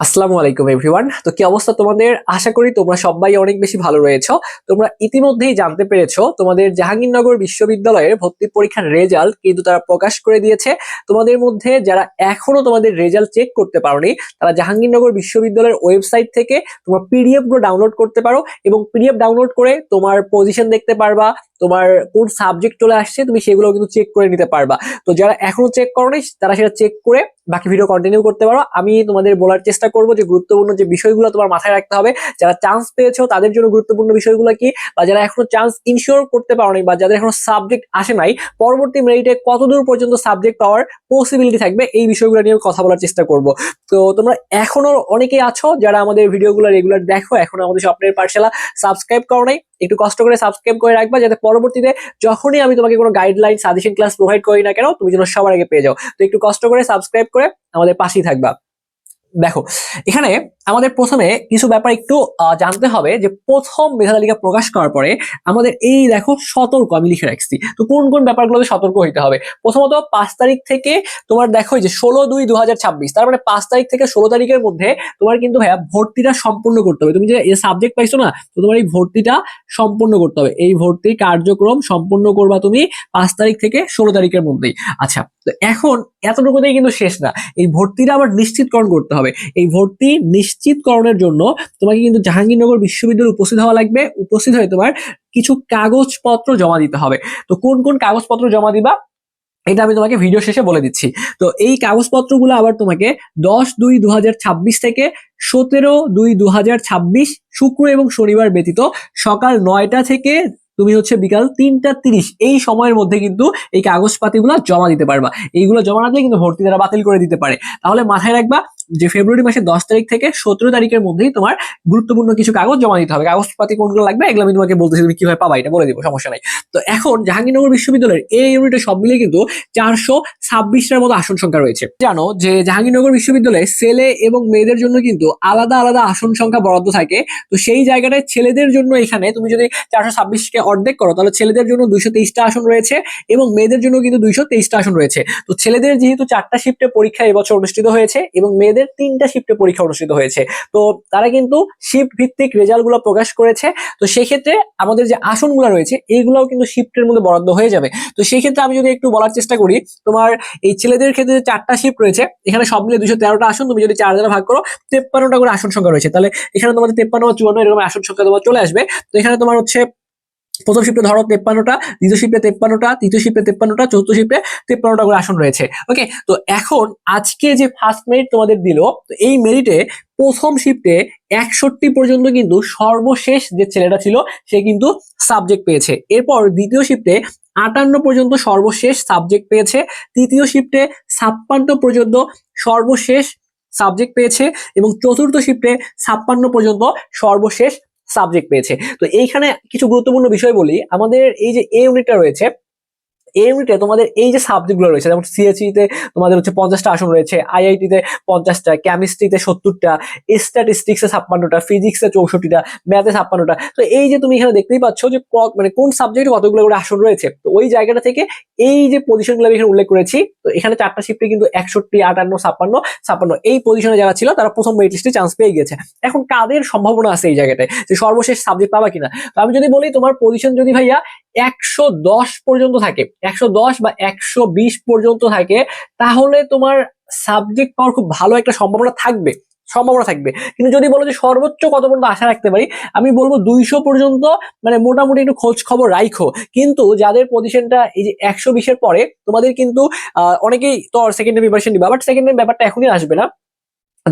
আসসালামু আলাইকুম এভরিওয়ান তো কি অবস্থা তোমাদের? আশা করি তোমরা সবাই অনেক বেশি ভালো রয়েছো। তোমরা ইতিমধ্যেই জানতে পেরেছ, তোমাদের জাহাঙ্গীরনগর বিশ্ববিদ্যালয়ের ভর্তি পরীক্ষার রেজাল্ট কিন্তু তারা প্রকাশ করে দিয়েছে। তোমাদের মধ্যে যারা এখনও তোমাদের রেজাল্ট চেক করতে পারোনি, তারা জাহাঙ্গীরনগর বিশ্ববিদ্যালয়ের ওয়েবসাইট থেকে তোমার পিডিএফগুলো ডাউনলোড করতে পারো এবং পিডিএফ ডাউনলোড করে তোমার পজিশন দেখতে পারবা। তোমার কোন সাবজেক্ট চলে আসছে, তুমি সেগুলো কিন্তু চেক করে নিতে পারবা। তো যারা এখনও চেক করোনি, তারা সেটা চেক করে বাকি ভিডিও কন্টিনিউ করতে পারো। আমি তোমাদের বলার চেষ্টা করব যে গুরুত্বপূর্ণ যে বিষয়গুলো তোমার মাথায় রাখতে হবে, যারা চান্স পেয়েছ তাদের জন্য গুরুত্বপূর্ণ বিষয়গুলো কি, বা যারা এখনও চান্স ইনশিওর করতে পারোনি, বা যাদের এখনও সাবজেক্ট আসে নাই, পরবর্তী মেরিটে কতদূর পর্যন্ত সাবজেক্ট পাওয়ার পসিবিলিটি থাকবে, এই বিষয়গুলো নিয়ে কথা বলার চেষ্টা করব। তো তোমরা এখনও অনেকেই আছো যারা আমাদের ভিডিওগুলো রেগুলার দেখো, এখনও আমাদের স্বপ্নের পাঠশালা সাবস্ক্রাইব করো নাই, একটু কষ্ট করে সাবস্ক্রাইব করে রাখবা, যাতে পরবর্তীতে যখনই আমি তোমাকে কোনো গাইডলাইন সাজেশন ক্লাস প্রোভাইড করি না কেন, তুমি যেন সবার আগে পেয়ে যাও। তো একটু কষ্ট করে সাবস্ক্রাইব করে আমাদের পাশেই থাকবা। দেখো, এখানে আমাদের প্রথমে কিছু ব্যাপার একটু জানতে হবে যে প্রথম মেধা তালিকা প্রকাশ করার পরে আমাদের এই দেখো সতর্ক, আমি লিখে রাখছি। তো কোন কোন ব্যাপারগুলোতে সতর্ক হইতে হবে? প্রথমত পাঁচ তারিখ থেকে তোমার দেখো যে ষোলো দুই দু তার মানে পাঁচ তারিখ থেকে ষোলো তারিখের মধ্যে তোমার কিন্তু ভাইয়া ভর্তিটা সম্পূর্ণ করতে হবে। তুমি যে সাবজেক্ট পাইছো না, তো তোমার এই ভর্তিটা সম্পূর্ণ করতে হবে। এই ভর্তি কার্যক্রম সম্পূর্ণ করবা তুমি পাঁচ তারিখ থেকে ষোলো তারিখের মধ্যেই। আচ্ছা তো এখন এতটুকুতেই কিন্তু শেষ না। এই ভর্তিটা আবার নিশ্চিতকরণ করতে হবে। এই ভর্তি নিশ্চিতকরণের জন্য তোমাকে কিন্তু জাহাঙ্গীরনগর বিশ্ববিদ্যালয়ে উপস্থিত হওয়া লাগবে। উপস্থিত হয়ে তোমার কিছু কাগজপত্র জমা দিতে হবে। তো কোন কোন কাগজপত্র জমা দিবা? এটা আমি তোমাকে ভিডিও শেষে বলে দিচ্ছি। তো এই কাগজপত্রগুলো আবার তোমাকে দশ দুই দু থেকে সতেরো দুই দু শুক্র এবং শনিবার ব্যতীত সকাল নয়টা থেকে তুমি হচ্ছে বিকাল তিনটা তিরিশ এই সময়ের মধ্যে কিন্তু এই কাগজপাতিগুলো জমা দিতে পারবা। এইগুলো জমা না দিলে কিন্তু ভর্তি তারা বাতিল করে দিতে পারে। তাহলে মাথায় রাখবা যে ফেব্রুয়ারি মাসের দশ তারিখ থেকে সতেরো তারিখের মধ্যেই তোমার গুরুত্বপূর্ণ কিছু কাগজ জমা দিতে হবে। কাগজপাতি কোনগুলো লাগবে, এগুলো আমি তোমাকে বলতেছি তুমি কীভাবে পাবা, এটা বলে দিব, সমস্যা নাই। তো এখন জাহাঙ্গীরনগর বিশ্ববিদ্যালয়ের এই ইউনিটে সব মিলিয়ে কিন্তু চারশো ছাব্বিশটার মতো আসন সংখ্যা রয়েছে। জানো যে জাহাঙ্গীরনগর বিশ্ববিদ্যালয়ে ছেলে এবং মেয়েদের জন্য কিন্তু আলাদা আলাদা আসন সংখ্যা বরাদ্দ থাকে। তো সেই জায়গাটায় ছেলেদের জন্য এখানে তুমি যদি চারশো ছাব্বিশকে অর্ধেক করো, তাহলে ছেলেদের জন্য দুইশো তেইশটা আসন রয়েছে এবং মেয়েদের জন্য কিন্তু দুইশো তেইশটা আসন রয়েছে। তো ছেলেদের যেহেতু চারটা শিফটে পরীক্ষা এবছর অনুষ্ঠিত হয়েছে এবং মেয়েদের তিনটা শিফটে পরীক্ষা অনুষ্ঠিত হয়েছে। তো তারা কিন্তু শিফট ভিত্তিক রেজাল্টগুলো প্রকাশ করেছে। তো সেক্ষেত্রে আমাদের যে আসনগুলো রয়েছে এইগুলোও কিন্তু শিফটের মধ্যে বরাদ্দ হয়ে যাবে। তো সেই ক্ষেত্রে আমি যদি একটু বলার চেষ্টা করি, তোমার এই ছেলেদের ক্ষেত্রে চারটা শিফট রয়েছে, এখানে সব মিলে দুশো তেরোটা আসন, তুমি যদি চার দ্বারা ভাগ করো, তেপ্পান্নটা করে আসন সংখ্যা রয়েছে। তাহলে এখানে তোমাদের তেপ্পান্ন বা চুয়ান্ন এরকম আসন সংখ্যা তোমার চলে আসবে। তো এখানে তোমার হচ্ছে প্রথম শিফটে ধরো তেপ্পান্নটা, দ্বিতীয় শিফটে তেপ্পান্নটা, তৃতীয় শিফটে তেপ্পান্নটা, চতুর্থ শিফটে তেপ্পান্নটা করে আসন রয়েছে। ওকে তো এখন আজকে যে ফার্স্ট মেরিট তোমাদের দিল, তো এই মেরিটে প্রথম শিফটে একষট্টি পর্যন্ত কিন্তু সর্বশেষ যে ছেলেটা ছিল, সে কিন্তু সাবজেক্ট পেয়েছে। এরপর দ্বিতীয় শিফটে আটান্ন পর্যন্ত সর্বশেষ সাবজেক্ট পেয়েছে, তৃতীয় শিফটে ছাপ্পান্ন পর্যন্ত সর্বশেষ সাবজেক্ট পেয়েছে, এবং চতুর্থ শিফটে ছাপ্পান্ন পর্যন্ত সর্বশেষ সাবজেক্ট পেয়েছে। তো এইখানে কিছু গুরুত্বপূর্ণ বিষয় বলি। আমাদের এই যে এ ইউনিটটা রয়েছে এই ইউনিটে তোমাদের এই যে সাবজেক্টগুলো রয়েছে, যেমন সিএসসি তে তোমাদের হচ্ছে পঞ্চাশটা আসন রয়েছে আইআইটি তে পঞ্চাশটা কেমিস্ট্রিতে সত্তরটা স্ট্যাটিস্টিক্সে ছাপ্পান্নটা ফিজিক্সে চৌষট্টিটা ম্যাথে ছাপ্পান্নটা। তো এই যে তুমি এখানে দেখতেই পাচ্ছ যে মানে কোন সাবজেক্টে কতগুলো করে আসন রয়েছে, তো ওই জায়গাটা থেকে এই যে পজিশনগুলো আমি এখানে উল্লেখ করেছি, তো এখানে চারটা শিফটে কিন্তু একষট্টি, আটান্ন, ছাপ্পান্ন ছাপ্পান্ন, এই পজিশনে যারা ছিল তারা প্রথম মেরিট লিস্টে চান্স পেয়ে গেছে এখন কাদের সম্ভাবনা আছে এই জায়গাটায়? যে সর্বশেষ সাবজেক্ট পাবা কিনা? তো আমি যদি বলি তোমার পজিশন যদি ভাইয়া একশো দশ পর্যন্ত থাকে। একশো দশ বা একশো বিশ পর্যন্ত থাকে, তাহলে তোমার সাবজেক্ট পাওয়ার খুব ভালো একটা সম্ভাবনা থাকবে সম্ভাবনা থাকবে। কিন্তু যদি বলো যে সর্বোচ্চ কত পর্যন্ত আশা রাখতে পারি, আমি বলব দুইশো পর্যন্ত মানে মোটামুটি একটু খোঁজ খবর রাখো কিন্তু যাদের পজিশনটা এই যে একশো বিশের পরে, তোমাদের কিন্তু অনেকেই তো সেকেন্ডারি প্রিপারেশন দিবা বাট সেকেন্ডারি ব্যাপারটা এখনই আসবে না।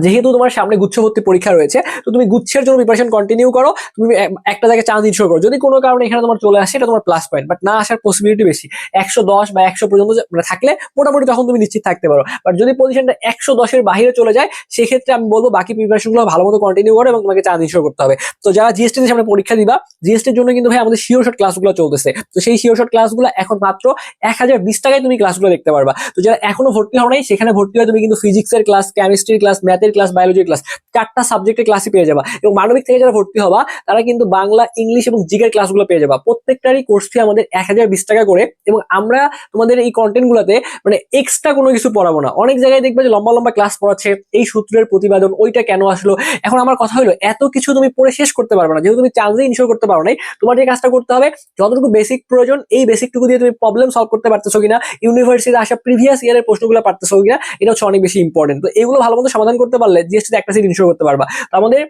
যেহেতু তোমার সামনে গুচ্ছভর্তি পরীক্ষা রয়েছে, তো তুমি গুচ্ছের জন্য প্রিপারেশন কন্টিনিউ করো, তুমি একটা জায়গায় চান্স ইনশোর করো। যদি কোনো কারণে এখানে তোমার চলে আসে, এটা তোমার প্লাস পয়েন্ট বাট না আসার পসিবিলিটি বেশি। একশো দশ বা একশো পর্যন্ত মানে থাকলে মোটামুটি তখন তুমি নিশ্চিত থাকতে পারো। বাট যদি পজিশনটা একশো দশের বাইরে চলে যায়, সেক্ষেত্রে আমি বলব বাকি প্রিপারেশনগুলো ভালো মতো কন্টিনিউ করো এবং তোমাকে চান্স ইনশোর করতে হবে। তো যারা জিএসটি তে সামনে পরীক্ষা দিবা জিএসটির জন্য কিন্তু ভাই আমাদের শিওর শর্ট ক্লাসগুলো চলতেছে। তো সেই শিওর শর্ট ক্লাসগুলো এখন মাত্র এক হাজার বিশ টাকায় তুমি ক্লাসগুলো দেখতে পারবা। তো যারা এখনও ভর্তি হও নাই, সেখানে ভর্তি হয়ে তুমি কিন্তু ফিজিক্সের ক্লাস কেমিস্ট্রির ক্লাস ম্যাথের ম্যাথের ক্লাস বায়োলজির ক্লাস চারটা সাবজেক্টের ক্লাসই পেয়ে যাবা। এবং মানবিক থেকে যারা ভর্তি হবা, তারা কিন্তু বাংলা ইংলিশ এবং জিকের ক্লাসগুলো পেয়ে যাবা। প্রত্যেকটারই কোর্স ফি আমাদের এক হাজার বিশ টাকা করে এবং আমরা তোমাদের এই কন্টেন্ট গুলাতে মানে এক্সট্রা কোনো কিছু পড়াবো না। অনেক জায়গায় দেখবে যে লম্বা লম্বা ক্লাস পড়াচ্ছে, এই সূত্রের প্রতিবেদন, ওইটা কেন আসলো? এখন আমার কথা হলো, এত কিছু তুমি পড়ে শেষ করতে পারবে না। যেহেতু তুমি চান্সে ইনশোর করতে পারো নাই, তোমার যে কাজটা করতে হবে, যতটুকু বেসিক প্রয়োজন, এই বেসিকটুকু দিয়ে তুমি প্রবলেম সলভ করতে পারতেছো কিনা ইউনিভার্সিটিতে আসা প্রিভিয়াস ইয়ারের প্রশ্নগুলো পারতেছো কিনা, এটা হচ্ছে অনেক বেশি ইম্পর্টেন্ট তো এগুলো ভালো মতো সমাধান করতে পারলে জিএসটি একটা সিট ইনশোর করতে পারবা। তো আমাদের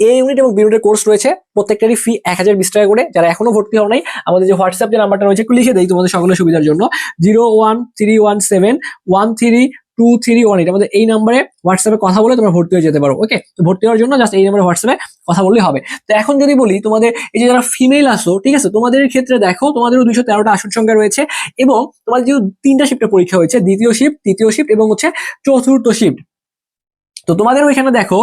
এ ইউনিট এবং বি ইউনিটের কোর্স রয়েছে, প্রত্যেকটারই ফি এক হাজার বিশ টাকা করে। যারা এখনও ভর্তি হও নাই, আমাদের যে হোয়াটসঅ্যাপ যে নাম্বারটা রয়েছে, একটু লিখে দেই তোমাদের সকলের সুবিধার জন্য। Zero one three one seven one three two three one eight আমাদের এই নাম্বারে হোয়াটসঅ্যাপে কথা বলে তোমরা ভর্তি হয়ে যেতে পারো ওকে তো ভর্তি হওয়ার জন্য জাস্ট এই নাম্বারে হোয়াটসঅ্যাপে কথা বললেই হবে। তো এখন যদি বলি, তোমাদের এই যে যারা ফিমেল আসো ঠিক আছে? তোমাদের ক্ষেত্রে দেখো, তোমাদেরও দুইশো তেরোটা আসন সংখ্যা রয়েছে এবং তোমাদের যেহেতু তিনটা শিফটে পরীক্ষা হয়েছে, দ্বিতীয় শিফট তৃতীয় শিফট এবং হচ্ছে চতুর্থ শিফট তো তোমাদের ওইখানে দেখো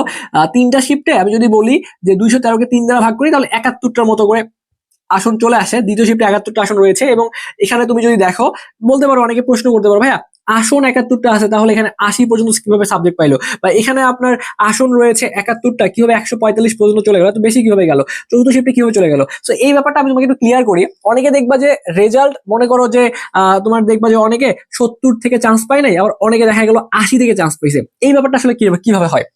তিনটা শিফটে আমি যদি বলি যে দুইশো তেরোকে তিন দ্বারা ভাগ করি, তাহলে একাত্তরটার মতো করে আসন চলে আসে। দ্বিতীয় শিফটে একাত্তরটা আসন রয়েছে এবং এখানে তুমি যদি দেখো, বলতে পারো অনেকে প্রশ্ন করতে পারো, ভাইয়া আসন একাত্তরটা আছে, তাহলে এখানে আশি পর্যন্ত কীভাবে সাবজেক্ট পাইলো? বা এখানে আপনার আসন রয়েছে একাত্তরটা, কীভাবে একশো পঁয়তাল্লিশ পর্যন্ত চলে গেল? তো বেশি কীভাবে গেল? চতুর্থ শিফটে কীভাবে চলে গেল? তো এই ব্যাপারটা আমি তোমাকে একটু ক্লিয়ার করি। অনেকে দেখবা যে রেজাল্ট মনে করো যে তোমার দেখবা যে অনেকে সত্তর থেকে চান্স পায় নাই, আবার অনেকে দেখা গেল আশি থেকে চান্স পাইছে। এই ব্যাপারটা আসলে কীভাবে কীভাবে হয়?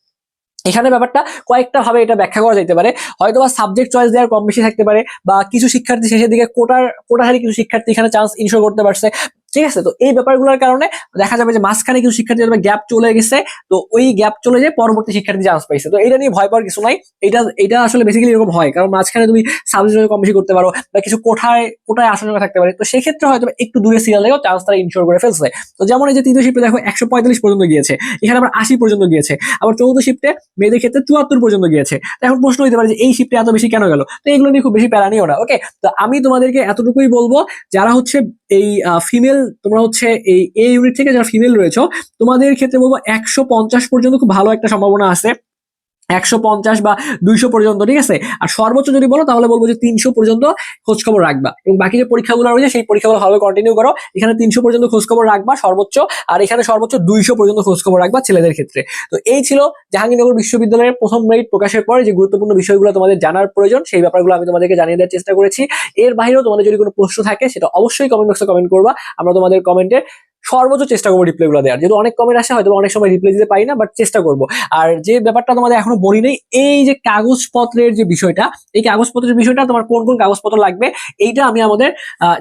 এখানে ব্যাপারটা কয়েকটা ভাবে এটা ব্যাখ্যা করা যেতে পারে। হয়তো বা সাবজেক্ট চয়েস দেওয়ার কম বেশি থাকতে পারে, বা কিছু শিক্ষার্থী শেষের দিকে কোটার, কোটাহারি কিছু শিক্ষার্থী এখানে চান্স ইনশোর করতে পারছে। ঠিক আছে? তো এই ব্যাপারগুলোর কারণে দেখা যাবে যে মাঝখানে কিছু শিক্ষার্থী গ্যাপ চলে গেছে। তো ওই গ্যাপ চলে যায় পরবর্তী শিক্ষার্থী চান্স পাইছে। তো এটা নিয়ে ভয় পাওয়ার কিছু নাই। এটা এটা আসলে বেসিক্যালি এরকম হয়। কারণ মাঝখানে তুমি সাবজেক্ট কম বেশি করতে পারো বা কিছু কোঠায়, কোটায় আসন থাকতে পারে। তো সেক্ষেত্রে হয়তো একটু দূরে সিরিয়াল থেকেও চান্স তারা ইনশোর করে ফেলছে। তো যেমন এই যে তৃতীয় শিফটে দেখো, একশো পঁয়তাল্লিশ পর্যন্ত গিয়েছে। এখানে আবার আশি পর্যন্ত গিয়েছে। আবার চৌদ্দ শিফটে মেয়েদের ক্ষেত্রে চুয়াত্তর পর্যন্ত গিয়েছে। এখন প্রশ্ন হতে পারে যে এই শিফটে এত বেশি কেন গেল? তো এগুলো নিয়ে খুব বেশি প্যারা নিও না ওকে তো আমি তোমাদেরকে এতটুকুই বলব, যারা হচ্ছে এই ফিমেল তোমরা হচ্ছে এই এ ইউনিট থেকে যারা ফিমেল রয়েছে, তোমাদের ক্ষেত্রে বলব একশো পঞ্চাশ পর্যন্ত খুব ভালো একটা সম্ভাবনা আছে। একশো পঞ্চাশ বা দুইশো পর্যন্ত, ঠিক আছে? আর সর্বোচ্চ যদি বলো, তাহলে বলব যে তিনশো পর্যন্ত খোঁজ খবর রাখবা। এবং বাকি যে পরীক্ষাগুলো রয়েছে, সেই পরীক্ষাগুলো ভালো কন্টিনিউ করো। এখানে তিনশো পর্যন্ত খোঁজ খবর রাখবা সর্বোচ্চ, আর এখানে সর্বোচ্চ দুইশো পর্যন্ত খোঁজ খবর রাখবা ছেলেদের ক্ষেত্রে। তো এই ছিল জাহাঙ্গীরনগর বিশ্ববিদ্যালয়ের প্রথম মেরিট প্রকাশের পরে যে গুরুত্বপূর্ণ বিষয়গুলো তোমাদের জানার প্রয়োজন, সেই ব্যাপারগুলো আমি তোমাদেরকে জানিয়ে দেওয়ার চেষ্টা করেছি। এর বাইরেও তোমাদের যদি কোনো প্রশ্ন থাকে, সেটা অবশ্যই কমেন্ট বক্সে কমেন্ট করবা। আমরা তোমাদের কমেন্টে সর্বোচ্চ চেষ্টা করব রিপ্লাইগুলো দেওয়ার। যেহেতু অনেক কমেন্ট আসে হয়তো অনেক সময় রিপ্লাই দিতে পারি না বাট চেষ্টা করব। আর যে ব্যাপারটা তোমাদের এখনও বলি নেই, এই যে কাগজপত্রের যে বিষয়টা, এই কাগজপত্রের বিষয়টা, তোমার কোন কোন কাগজপত্র লাগবে, এইটা আমি আমাদের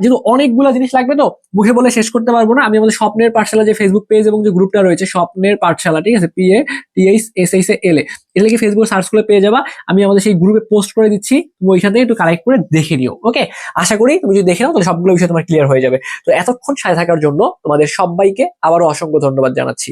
যেহেতু অনেকগুলো জিনিস লাগবে তো মুখে বলে শেষ করতে পারব না। আমি আমাদের স্বপ্নের পাঠশালা যে ফেসবুক পেজ এবং যে গ্রুপটা রয়েছে, স্বপ্নের পাঠশালা, ঠিক আছে? P A T H S H A L A লিখে ফেসবুকে সার্চ করে পেয়ে যাবা। আমি আমাদের সেই গ্রুপে পোস্ট করে দিচ্ছি। তুমি ওইখান থেকে একটু কালেক্ট করে দেখে নিও ওকে আশা করি তুমি যদি দেখে নাও, তাহলে সবগুলো বিষয় তোমার ক্লিয়ার হয়ে যাবে। তো এতক্ষণ সাথে থাকার জন্য তোমাদের সবাইকে আবারও অসংখ্য ধন্যবাদ জানাচ্ছি।